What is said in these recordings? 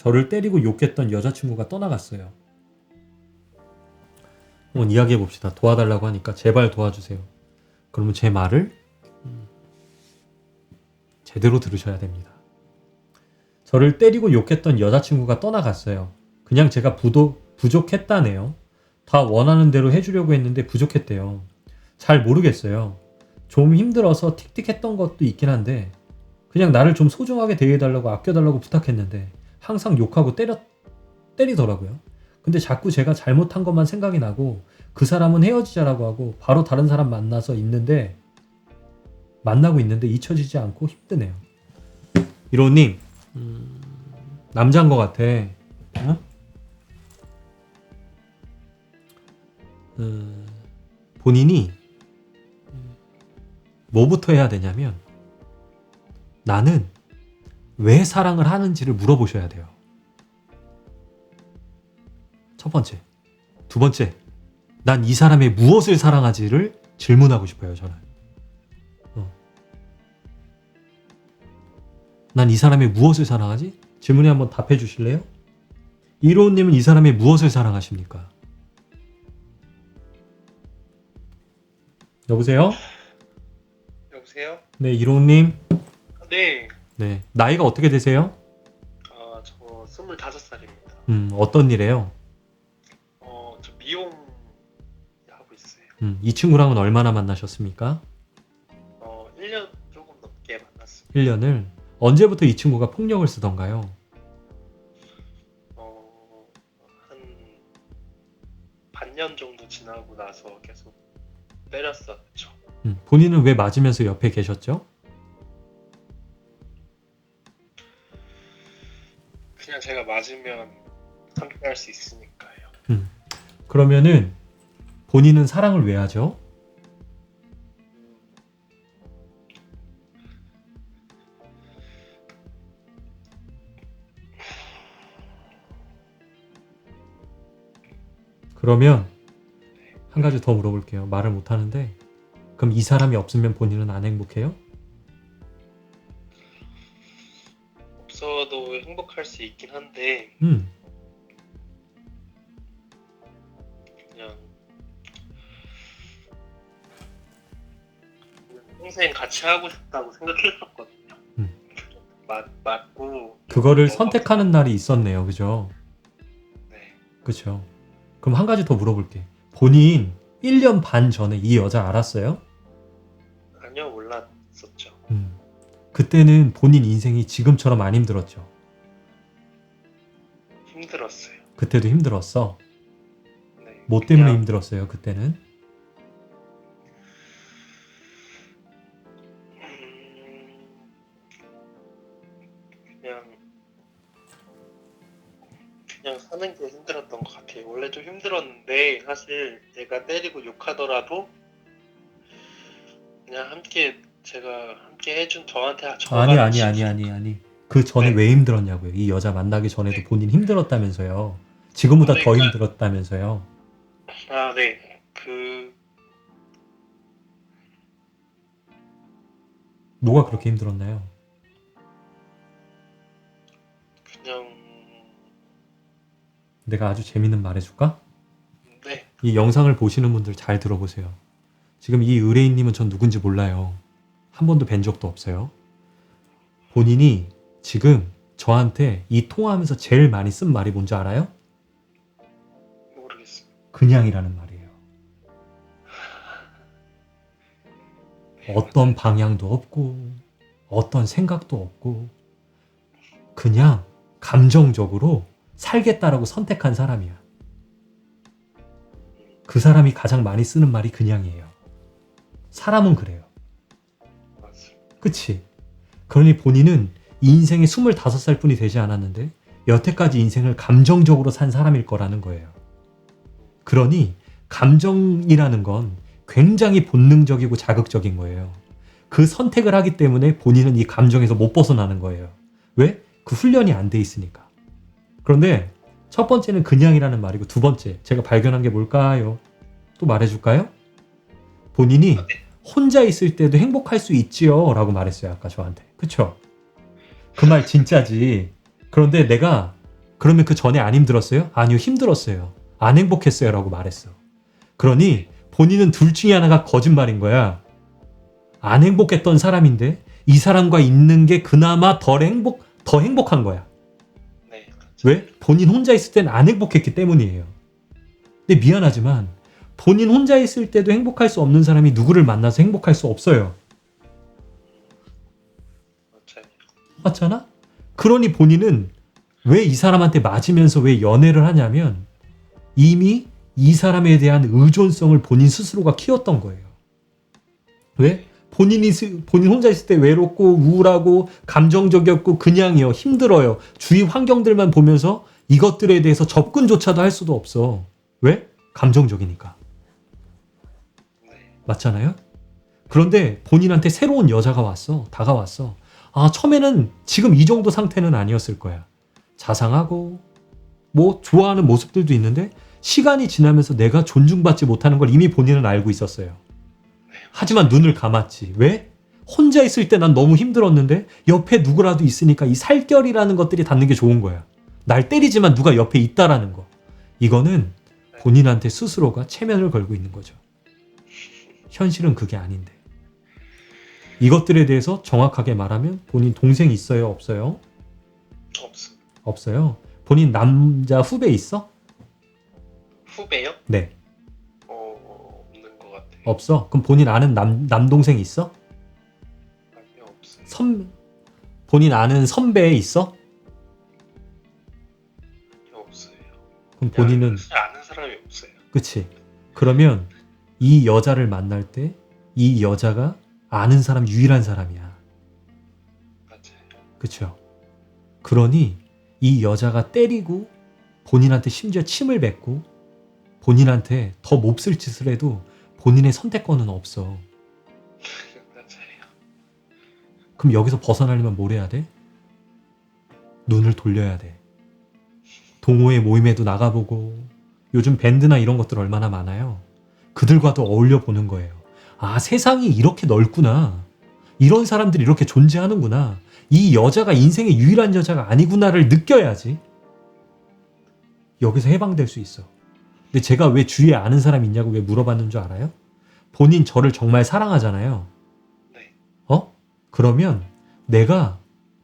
저를 때리고 욕했던 여자친구가 떠나갔어요. 한번 이야기해 봅시다. 도와달라고 하니까 제발 도와주세요. 그러면 제 말을 음, 제대로 들으셔야 됩니다. 저를 때리고 욕했던 여자친구가 떠나갔어요. 그냥 제가 부도, 부족했다네요. 다 원하는 대로 해주려고 했는데 부족했대요. 잘 모르겠어요. 좀 힘들어서 틱틱했던 것도 있긴 한데 그냥 나를 좀 소중하게 대해달라고 아껴달라고 부탁했는데 항상 욕하고 때려 때리더라고요. 근데 자꾸 제가 잘못한 것만 생각이 나고 그 사람은 헤어지자라고 하고 바로 다른 사람 만나서 있는데 만나고 있는데 잊혀지지 않고 힘드네요. 이로님 음, 남자인 것 같아. 어? 음, 본인이 뭐부터 해야 되냐면 나는 왜 사랑을 하는지를 물어보셔야 돼요. 첫 번째. 두 번째. 난 이 사람의 무엇을 사랑하지를 질문하고 싶어요, 저는. 어. 난이 사람의 무엇을 사랑하지? 질문에 한번 답해 주실래요? 이로운님은 이 사람의 무엇을 사랑하십니까? 여보세요? 여보세요? 네, 이로운님. 네, 네. 나이가 어떻게 되세요? 어, 저 25살입니다. 음, 어떤 일이에요? 어, 저 미용 하고 있어요. 음, 이 친구랑은 얼마나 만나셨습니까? 어, 1년 조금 넘게 만났습니다. 1년을. 언제부터 이 친구가 폭력을 쓰던가요? 어, 한 반년 정도 지나고 나서 계속 때렸었죠. 음, 본인은 왜 맞으면서 옆에 계셨죠? 그냥 제가 맞으면 함께할 수 있으니까요. 그러면은 본인은 사랑을 왜 하죠? 그러면 한 가지 더 물어볼게요. 말을 못 하는데 그럼 이 사람이 없으면 본인은 안 행복해요? 없어도 행복할 수 있긴 한데 음, 그냥 평생 같이 하고 싶다고 생각했었거든요. 음. 맞, 맞고 그거를 어, 선택하는 날이 있었네요. 그죠? 네. 그렇죠. 그럼 한 가지 더 물어볼게. 본인 1년 반 전에 이 여자 알았어요? 아니요 몰랐었죠. 음. 그때는 본인 인생이 지금처럼 안 힘들었죠. 힘들었어요. 그때도 힘들었어. 네. 뭐 때문에 그냥 힘들었어요, 그때는? 음, 그냥 그냥 사는 게 힘들었던 것 같아요. 원래 좀 힘들었는데 사실 얘가 때리고 욕하더라도 그냥 함께 제가 함께 해준 저한테 아니, 아니, 아니, 아니, 아니. 그 전에 네. 왜 힘들었냐고요. 이 여자 만나기 전에도 네. 본인 힘들었다면서요. 지금보다 더 그러니까- 힘들었다면서요. 아 네. 그 뭐가 그렇게 힘들었나요? 그냥 내가 아주 재밌는 말 해줄까? 네. 이 영상을 보시는 분들 잘 들어보세요. 지금 이 의뢰인님은 전 누군지 몰라요. 한 번도 뵌 적도 없어요. 본인이 지금 저한테 이 통화하면서 제일 많이 쓴 말이 뭔지 알아요? 모르겠습니다. 그냥이라는 말이에요. 어떤 방향도 없고, 어떤 생각도 없고, 그냥 감정적으로 살겠다라고 선택한 사람이야. 그 사람이 가장 많이 쓰는 말이 그냥이에요. 사람은 그래요. 그치? 그러니 본인은 인생의 25살 뿐이 되지 않았는데 여태까지 인생을 감정적으로 산 사람일 거라는 거예요. 그러니 감정이라는 건 굉장히 본능적이고 자극적인 거예요. 그 선택을 하기 때문에 본인은 이 감정에서 못 벗어나는 거예요. 왜? 그 훈련이 안 돼 있으니까. 그런데 첫 번째는 그냥이라는 말이고 두 번째 제가 발견한 게 뭘까요? 또 말해줄까요? 본인이 아, 네. 혼자 있을 때도 행복할 수 있지요 라고 말했어요 아까 저한테 그쵸? 그 말 진짜지 그런데 내가 그러면 그 전에 안 힘들었어요? 아니요, 힘들었어요. 안 행복했어요. 라고 말했어. 그러니 본인은 둘 중에 하나가 거짓말인 거야. 안 행복했던 사람인데 이 사람과 있는 게 그나마 덜 행복, 더 행복한 거야. 네. 그렇죠. 왜? 본인 혼자 있을 때는 안 행복했기 때문이에요. 근데 미안하지만 본인 혼자 있을 때도 행복할 수 없는 사람이 누구를 만나서 행복할 수 없어요. 맞잖아? 그러니 본인은 왜 이 사람한테 맞으면서 왜 연애를 하냐면 이미 이 사람에 대한 의존성을 본인 스스로가 키웠던 거예요. 왜? 본인이 스- 본인 혼자 있을 때 외롭고 우울하고 감정적이었고 그냥이요 힘들어요 주위 환경들만 보면서 이것들에 대해서 접근조차도 할 수도 없어 왜 감정적이니까 네. 맞잖아요 그런데 본인한테 새로운 여자가 왔어 다가왔어 아 처음에는 지금 이 정도 상태는 아니었을 거야 자상하고 뭐 좋아하는 모습들도 있는데 시간이 지나면서 내가 존중받지 못하는 걸 이미 본인은 알고 있었어요 하지만 눈을 감았지. 왜? 혼자 있을 때 난 너무 힘들었는데 옆에 누구라도 있으니까 이 살결이라는 것들이 닿는 게 좋은 거야. 날 때리지만 누가 옆에 있다라는 거. 이거는 본인한테 스스로가 체면을 걸고 있는 거죠. 현실은 그게 아닌데. 이것들에 대해서 정확하게 말하면 본인 동생 있어요? 없어요? 없습니다. 없어요. 본인 남자 후배 있어? 후배요? 네. 어, 없는 것 같아요. 없어. 그럼 본인 아는 남, 남동생 있어? 아니요, 없어요. 선 본인 아는 선배 있어? 아니요, 없어요. 그럼 본인은 아는 사람이 없어요. 그치. 그러면 이 여자를 만날 때 이 여자가 아는 사람 유일한 사람이야. 맞아요. 그쵸. 그러니 이 여자가 때리고 본인한테 심지어 침을 뱉고 본인한테 더 몹쓸 짓을 해도 본인의 선택권은 없어. 그럼 여기서 벗어나려면 뭘 해야 돼? 눈을 돌려야 돼. 동호회 모임에도 나가보고 요즘 밴드나 이런 것들 얼마나 많아요. 그들과도 어울려 보는 거예요. 아, 세상이 이렇게 넓구나. 이런 사람들이 이렇게 존재하는구나. 이 여자가 인생의 유일한 여자가 아니구나를 느껴야지. 여기서 해방될 수 있어. 근데 제가 왜 주위에 아는 사람 있냐고 왜 물어봤는 줄 알아요? 본인 저를 정말 사랑하잖아요. 네. 어? 그러면 내가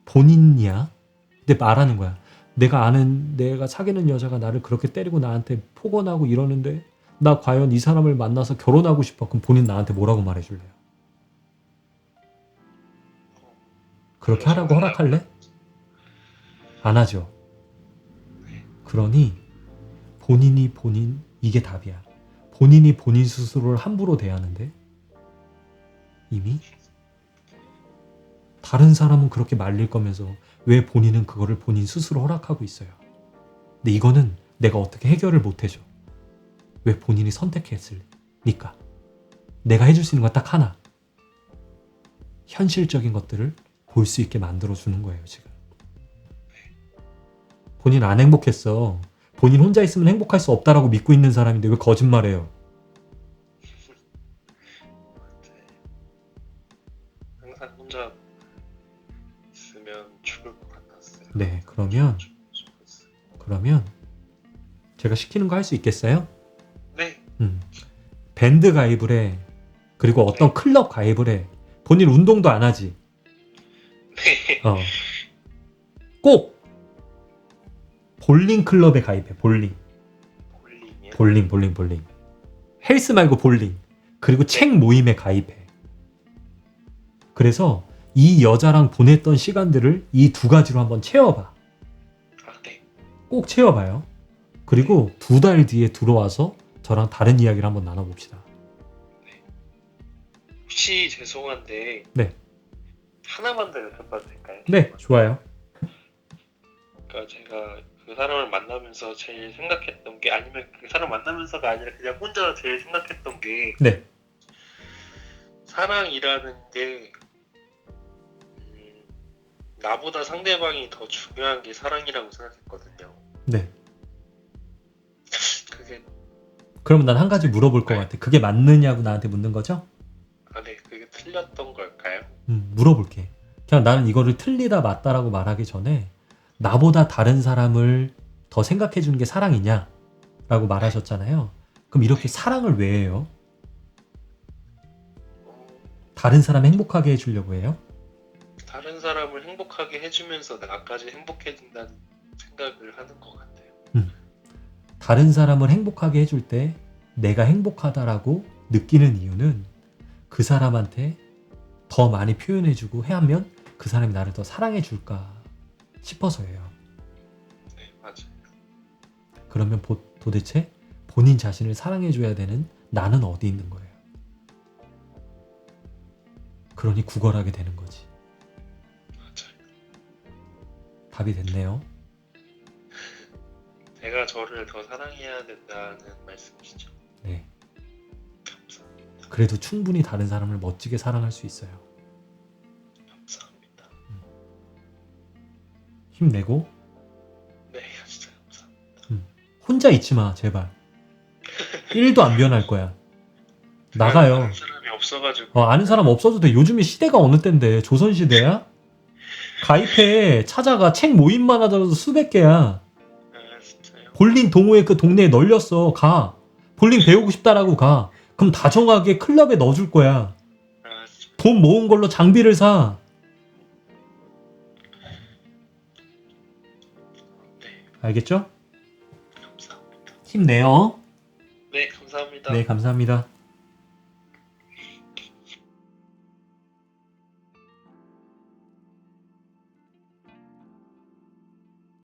본인이야? 근데 말하는 거야. 내가 아는 내가 사귀는 여자가 나를 그렇게 때리고 나한테 폭언하고 이러는데 나 과연 이 사람을 만나서 결혼하고 싶어. 그럼 본인 나한테 뭐라고 말해줄래요? 그렇게 하라고 허락할래? 안 하죠. 그러니 본인이 본인 이게 답이야. 본인이 본인 스스로를 함부로 대하는데 이미 다른 사람은 그렇게 말릴 거면서 왜 본인은 그거를 본인 스스로 허락하고 있어요. 근데 이거는 내가 어떻게 해결을 못 해줘. 왜 본인이 선택했을니까. 내가 해줄 수 있는 건 딱 하나. 현실적인 것들을 볼 수 있게 만들어 주는 거예요, 지금. 본인 안 행복했어. 본인 혼자 있으면 행복할 수 없다라고 믿고 있는 사람인데 왜 거짓말해요? 항상 혼자 있으면 죽을 것 같았어요. 네, 그러면. 그러면 제가 시키는 거 할 수 있겠어요? 밴드 가입을 해. 그리고 어떤 클럽 가입을 해. 본인 운동도 안 하지. 네. 어. 꼭 볼링 클럽에 가입해. 볼링. 볼링이요? 볼링, 볼링, 볼링. 헬스 말고 볼링. 그리고 책 모임에 가입해. 그래서 이 여자랑 보냈던 시간들을 이 두 가지로 한번 채워봐. 아, 네. 꼭 채워봐요. 그리고 두 달 뒤에 들어와서 저랑 다른 이야기를 한번 나눠봅시다. 혹시 죄송한데 네. 하나만 더 여쭤봐도 될까요? 네, 좋아요. 그러니까 제가 그 사람을 만나면서 제일 생각했던 게 아니면 그 사람 만나면서가 아니라 그냥 혼자 제일 생각했던 게 네. 사랑이라는 게 음, 나보다 상대방이 더 중요한 게 사랑이라고 생각했거든요. 네. 그럼 난한 가지 물어볼 것 같아. 그게 맞느냐고 나한테 묻는 거죠? 아, 네, 그게 틀렸던 걸까요? 음, 물어볼게. 그냥 나는 이거를 틀리다 맞다라고 말하기 전에 나보다 다른 사람을 더 생각해 주는 게 사랑이냐? 라고 말하셨잖아요. 그럼 이렇게 사랑을 왜 해요? 어, 다른 사람 행복하게 해주려고 해요? 다른 사람을 행복하게 해주면서 나까지 행복해진다는 생각을 하는 것 같아요. 다른 사람을 행복하게 해줄 때 내가 행복하다라고 느끼는 이유는 그 사람한테 더 많이 표현해주고 해 하면 그 사람이 나를 더 사랑해줄까 싶어서예요. 네, 맞아요. 그러면 보- 도대체 본인 자신을 사랑해줘야 되는 나는 어디 있는 거예요? 그러니 구걸하게 되는 거지. 맞아요. 답이 됐네요. 저를 더 사랑해야 된다는 말씀이시죠. 네. 감사합니다. 그래도 충분히 다른 사람을 멋지게 사랑할 수 있어요. 감사합니다. 힘내고 네, 진짜 감사합니다. 혼자 있지 마, 제발. 1도 안 변할 거야. 나가요. 아는 사람이 없어가지고 어, 아는 사람 없어도 돼. 요즘에 시대가 어느 때인데 조선 시대야? 가입해. 찾아가. 책 모임만 하더라도 수백 개야. 볼링 동호회 그 동네에 널렸어. 가. 볼링 배우고 싶다라고 가. 그럼 다정하게 클럽에 넣어줄 거야. 돈 모은 걸로 장비를 사. 네, 알겠죠? 힘내요. 네, 감사합니다. 네, 감사합니다.